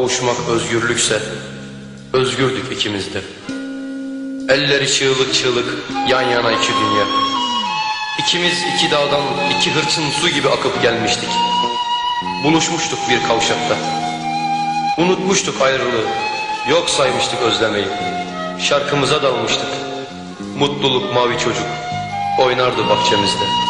Kavuşmak özgürlükse özgürdük ikimiz de. Elleri çığlık çığlık yan yana iki dünya. İkimiz iki dağdan iki hırçın su gibi akıp gelmiştik. Buluşmuştuk bir kavşakta. Unutmuştuk ayrılığı. Yok saymıştık özlemeyi. Şarkımıza dalmıştık. Mutluluk mavi çocuk oynardı bahçemizde.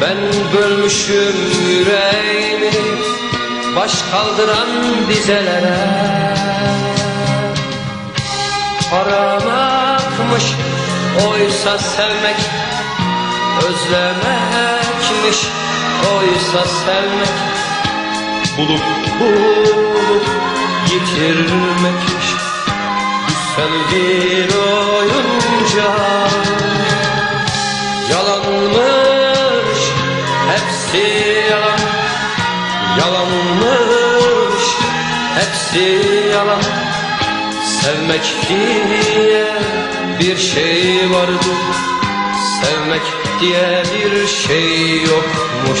Ben bölmüşüm yüreğimi Baş kaldıran dizelere. Aramakmış oysa sevmek Özlemekmiş oysa sevmek Bulup bulup yitirmekmiş. Güzel bir oyuncak Yalanmış hepsi yalan. Sevmek diye bir şey vardı Sevmek diye bir şey yokmuş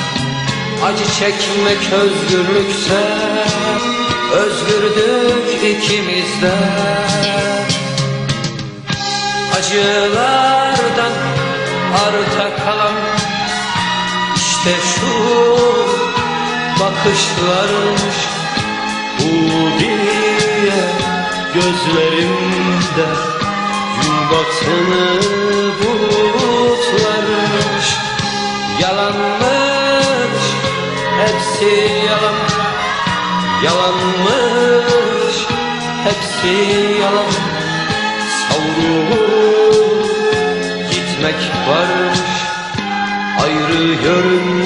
Acı çekmek özgürlükse Özgürdük ikimiz de Acılardan arta kalan işte şu bakışlarmış Bu diye gözlerimde. Gün batını bulutlarmış Yalanmış hepsi yalan Yalanmış. Hepsi yalan Savrulup gitmek varmış. Ayrı yörüngelere